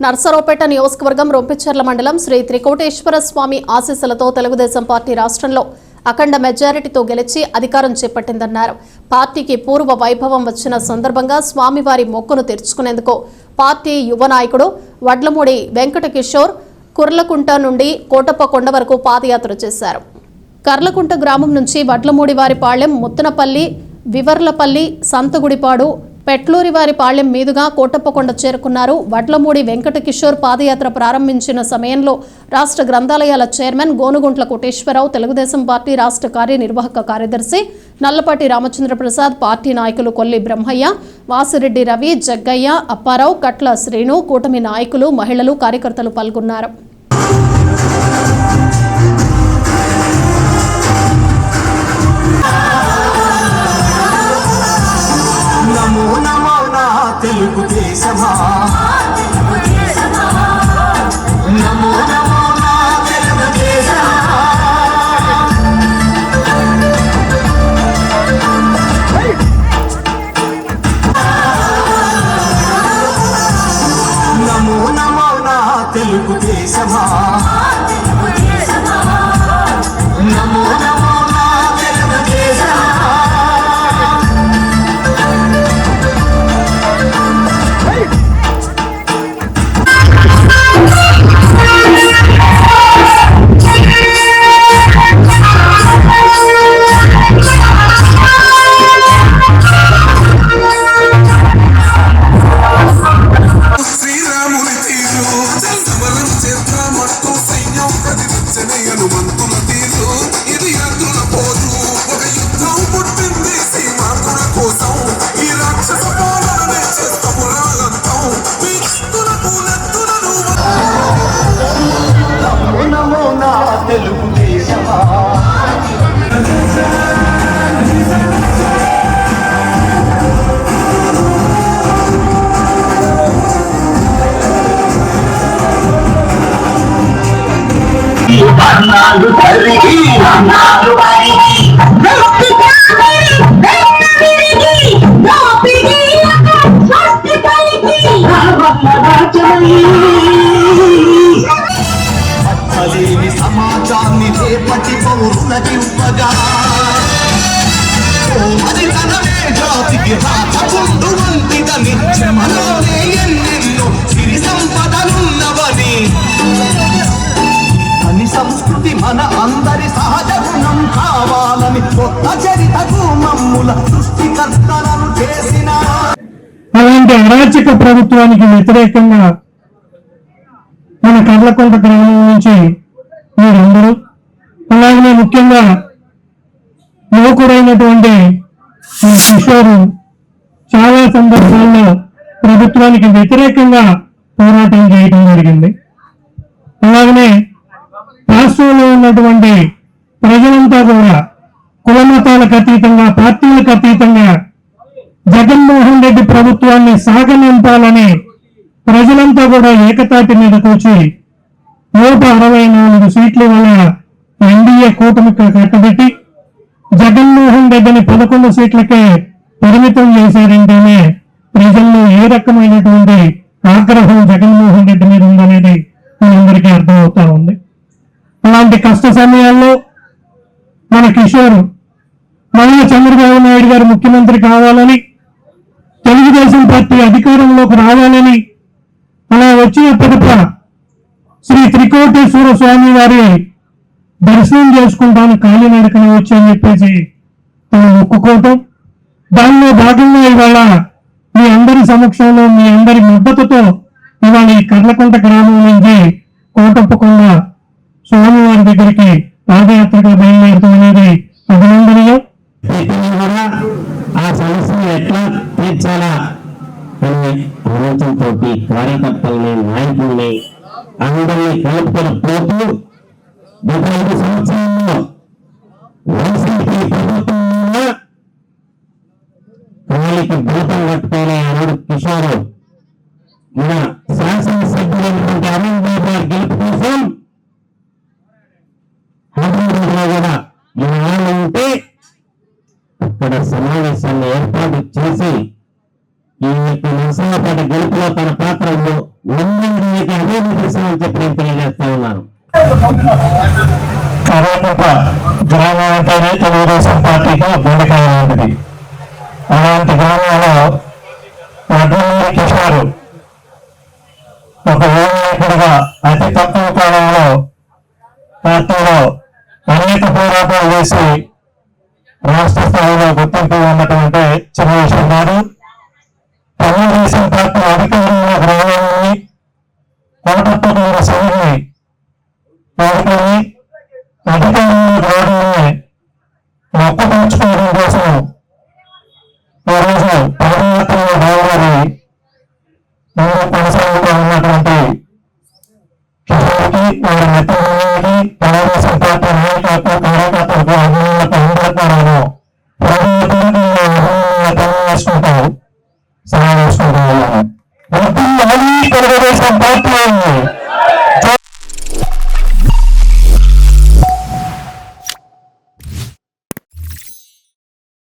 నర్సరావుపేట నియోజకవర్గం రొంపిచెర్ల మండలం శ్రీ త్రికోటేశ్వర స్వామి ఆశీస్సులతో తెలుగుదేశం పార్టీ రాష్ట్రంలో అఖండ మెజారిటీతో గెలిచి అధికారం చేపట్టిందన్నారు. పార్టీకి పూర్వ వైభవం వచ్చిన సందర్భంగా స్వామివారి మొక్కును తెరుచుకునేందుకు పార్టీ యువ నాయకుడు వడ్లమూడి వెంకట కిషోర్ కుర్లకుంట నుండి కోటప్ప కొండ వరకు పాదయాత్ర చేశారు. కర్లకుంట గ్రామం నుంచి వడ్లమూడివారిపాళ్ళెం ముత్తనపల్లి వివర్లపల్లి సంతగుడిపాడు పెట్లూరివారిపాళ్ళెం మీదుగా కోటప్పకొండ చేరుకున్నారు. వడ్లమూడి వెంకట కిషోర్ పాదయాత్ర ప్రారంభించిన సమయంలో రాష్ట్ర గ్రంథాలయాల చైర్మన్ గోనుగుంట్ల కోటేశ్వరరావు తెలుగుదేశం పార్టీ రాష్ట్ర కార్యనిర్వాహక కార్యదర్శి నల్లపాటి రామచంద్ర ప్రసాద్ పార్టీ నాయకులు కొల్లి బ్రహ్మయ్య వాసిరెడ్డి రవి జగ్గయ్య అప్పారావు కట్ల శ్రీను కూటమి నాయకులు మహిళలు కార్యకర్తలు పాల్గొన్నారు. తెలుగు దేశమా కదిలించని తీరు ఇది అర్జున పోరు. ఒక యుద్ధం పుట్టింది సీమాకుల కోసం. ఈ రాక్షస పాలననే చేస్తాము రాగంతం మీ తెలుగు నన్నాలు తరిగి నన్నాలు వారికి పచ్చలేని సమాజాన్ని రేపటి పౌరులకి ఇవ్వగా అది తనమే జాతికి రాచకుండు వంటిదని శ్రమలోనే అరాచక ప్రభుత్వానికి వ్యతిరేకంగా మన కర్లకొండ గ్రామం నుంచి మీరందరూ అలాగే ముఖ్యంగా యువకుడైనటువంటి కిషోరు చాలా సందర్భాల్లో ప్రభుత్వానికి వ్యతిరేకంగా పోరాటం చేయడం జరిగింది. అలాగనే రాష్ట్రంలో ఉన్నటువంటి ప్రజలంతా కూడా కులమతాలకు అతీతంగా పార్టీలకు అతీతంగా జగన్మోహన్ రెడ్డి ప్రభుత్వాన్ని సాగనింపాలని ప్రజలంతా కూడా ఏకతాటి మీద కూర్చి నూట అరవై నాలుగు సీట్ల వల్ల ఎన్డీఏ కూటమికి కట్టబెట్టి జగన్మోహన్ రెడ్డిని పదకొండు సీట్లకే పరిమితం చేశారంటేనే ప్రజల్లో ఏ రకమైనటువంటి ఆగ్రహం జగన్మోహన్ రెడ్డి మీద ఉందనేది మనందరికీ అర్థమవుతా ఉంది. అలాంటి కష్ట సమయాల్లో మన కిషోర్ మళ్ళీ చంద్రబాబు నాయుడు గారు ముఖ్యమంత్రి కావాలని తెలుగుదేశం పార్టీ అధికారంలోకి రావాలని అలా వచ్చిన పిదప శ్రీ త్రికోటేశ్వర స్వామి వారి దర్శనం చేసుకుంటాను కాలినడకన వచ్చని చెప్పేసి తను మొక్కుకోవటం. దానిలో భాగంగా ఇవాళ మీ అందరి సమక్షంలో మీ అందరి మద్దతుతో ఇవాళ ఈ కర్లకుంట గ్రామం నుంచి కోటప్పకొండ స్వామివారి దగ్గరికి పాదయాత్రగా బయలుదేరుతాం అనేది అభినందనీయం. ఆ సమస్యను ఎట్లా తీర్చాలా? అనే ఆలోచనతో కార్యకర్తల్ని నాయకుల్ని అందరినీ కలుపుకొని పోతూ గత ఐదు సంవత్సరాల్లో వైసీపీ ప్రభుత్వంలో కాలికి భూతం కట్టుకునే అరుడు కిషోర్. నరసింహపేట గెలుపులో తన పాత్రలో ఉందో ఉన్నందుకు అభినందిస్తామని చెప్పి నేను తెలియజేస్తా ఉన్నాను. కర్ణాటక గ్రామం అంటేనే తెలుగుదేశం పార్టీకి గుండెకాయ లాంటిది అలాంటి గ్రామంలో వడ్లమూరి కిషోర్ ఒక యువ అతి తక్కువ కాలంలో పార్టీలో అనేక పోరాటాలు చేసి రాష్ట్ర స్థాయిలో గుర్తింపు ఉన్నటువంటి చిన్న విషయం కాదు తెలుగుదేశం పార్టీ అధికారంలో రావాలని కోటప్పకుండా సభని వాడుకొని అధికారంలో రావాలని మొక్కపరుచుకోవడం కోసం ఈరోజు పాదయాత్రలో రావాలి ముందు కొనసాగుతూ ఉన్నటువంటి వారి మిత్రులు తెలియజేసుకుంటూ సెలవు చేసుకుంటూ ఉన్నాను తెలుగుదేశం పార్టీ